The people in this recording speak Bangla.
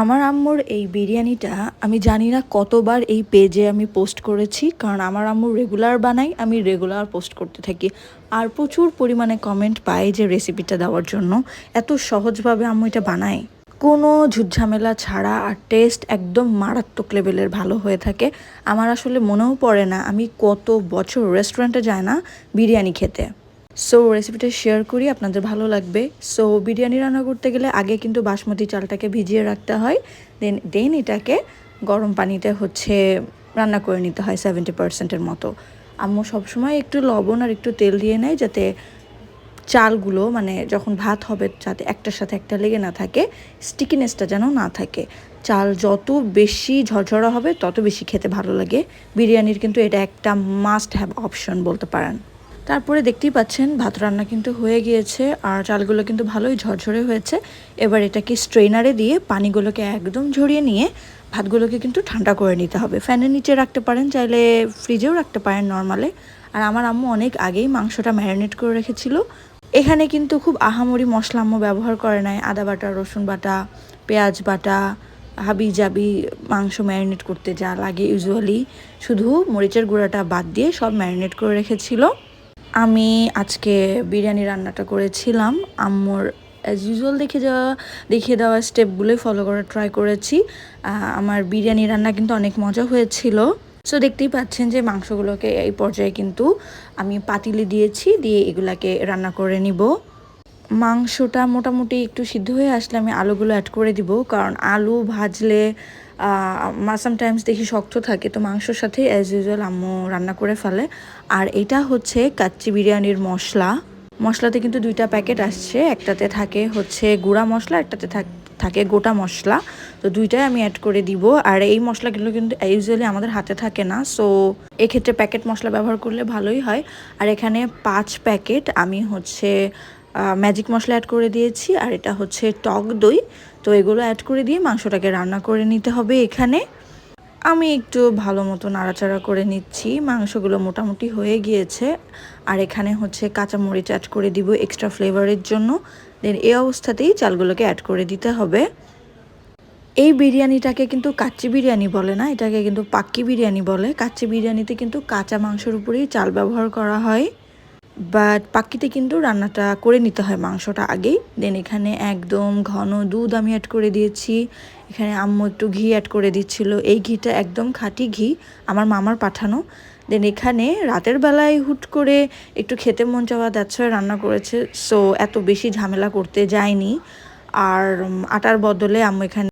আমার আম্মুর এই বিরিয়ানিটা আমি জানি না কতবার এই পেজে আমি পোস্ট করেছি, কারণ আমার আম্মু রেগুলার বানাই আমি রেগুলার পোস্ট করতে থাকি। আর প্রচুর পরিমাণে কমেন্ট পাই যে রেসিপিটা দেওয়ার জন্য। এত সহজভাবে আম্মু এটা বানায়। কোনো ঝুটঝামেলা ছাড়া আর টেস্ট একদম মারাত্মক লেভেলের ভালো হয়ে থাকে। আমার আসলে মনেও পড়ে না আমি কত বছর রেস্টুরেন্টে যাই না বিরিয়ানি খেতে। সো রেসিপিটা শেয়ার করি, আপনাদের ভালো লাগবে। সো বিরিয়ানি রান্না করতে গেলে আগে কিন্তু বাসমতি চালটাকে ভিজিয়ে রাখতে হয়। দেন দেন এটাকে গরম পানিতে হচ্ছে রান্না করে নিতে হয় সেভেন্টি পার্সেন্টের মতো। আম্মু সবসময় একটু লবণ আর একটু তেল দিয়ে নেয় যাতে চালগুলো মানে যখন ভাত হবে যাতে একটার সাথে একটা লেগে না থাকে স্টিকিনেসটা যেন না থাকে। চাল যত বেশি ঝরঝরা হবে, তত বেশি খেতে ভালো লাগে। বিরিয়ানির কিন্তু এটা একটা মাস্ট হ্যাভ অপশন বলতে পারেন। তারপরে দেখতেই পাচ্ছেন, ভাত রান্না কিন্তু হয়ে গিয়েছে আর চালগুলো কিন্তু ভালোই ঝরঝরে হয়েছে। এবার এটাকে স্ট্রেনারে দিয়ে পানিগুলোকে একদম ঝরিয়ে নিয়ে ভাতগুলোকে কিন্তু ঠান্ডা করে নিতে হবে। ফ্যানের নিচে রাখতে পারেন, চাইলে ফ্রিজেও রাখতে পারেন নর্মালে আর আমার আম্মু অনেক আগেই মাংসটা ম্যারিনেট করে রেখেছিল। এখানে কিন্তু খুব আহামরি মশলা আম্মু ব্যবহার করে নাই। আদা বাটা, রসুন বাটা, পেঁয়াজ বাটা, হাবি জাবি মাংস ম্যারিনেট করতে যা লাগে ইউজুয়ালি শুধু মরিচের গুঁড়াটা বাদ দিয়ে সব ম্যারিনেট করে রেখেছিল। আমি আজকে বিরিয়ানি রান্নাটা করেছিলাম। আম্মুর অ্যাজ ইউজুয়াল দেখে যাওয়া দেখিয়ে দেওয়া স্টেপগুলোই ফলো করার ট্রাই করেছি। আমার বিরিয়ানি রান্না কিন্তু অনেক মজা হয়েছিল। সো দেখতেই পাচ্ছেন যে মাংসগুলোকে এই পর্যায়ে কিন্তু আমি পাতিলে দিয়েছি, দিয়ে এগুলাকে রান্না করে নিব। মাংসটা মোটামুটি একটু সিদ্ধ হয়ে আসলে আমি আলুগুলো অ্যাড করে দিব। কারণ আলু ভাজলে সামটাইমস দেখি শক্ত থাকে, তো মাংসর সাথে অ্যাজ ইউজুয়াল আম্মু রান্না করে ফেলে। আর এটা হচ্ছে কাচ্চি বিরিয়ানির মশলা। মশলাতে কিন্তু দুইটা প্যাকেট আসছে, একটাতে থাকে হচ্ছে গুঁড়া মশলা, একটাতে থাকে গোটা মশলা। তো দুইটাই আমি অ্যাড করে দিব। আর এই মশলাগুলো কিন্তু ইউজুয়ালি আমাদের হাতে থাকে না সো এক্ষেত্রে প্যাকেট মশলা ব্যবহার করলে ভালোই হয়। আর এখানে পাঁচ প্যাকেট আমি হচ্ছে ম্যাজিক মশলা অ্যাড করে দিয়েছি, আর এটা হচ্ছে টক দই। তো এগুলো অ্যাড করে দিয়ে মাংসটাকে রান্না করে নিতে হবে এখানে। আমি একটু ভালো মতো নাড়াচাড়া করে নিচ্ছি, মাংসগুলো মোটামুটি হয়ে গিয়েছে। আর এখানে হচ্ছে কাঁচামরিচ অ্যাড করে দিব এক্সট্রা ফ্লেভারের জন্য। দেন এই অবস্থাতেই চালগুলোকে অ্যাড করে দিতে হবে। এই বিরিয়ানিটাকে কিন্তু কাচ্চি বিরিয়ানি বলে না, এটাকে কিন্তু পাক্কি বিরিয়ানি বলে। কাচ্চি বিরিয়ানিতে কিন্তু কাঁচা মাংসের উপরেই চাল ব্যবহার করা হয়। বাট পাক্কিতে কিন্তু রান্নাটা করে নিতে হয় মাংসটা আগেই। দেন এখানে একদম ঘন দুধ আমি অ্যাড করে দিয়েছি। এখানে আম্মু একটু ঘি অ্যাড করে দিচ্ছিল। এই ঘিটা একদম খাঁটি ঘি আমার মামার পাঠানো। দেন এখানে রাতের বেলায় হুট করে একটু খেতে মন চাওয়া দ্যাটস রান্না করেছে। সো এত বেশি ঝামেলা করতে যায়নি। আর আটার বদলে আম্মু এখানে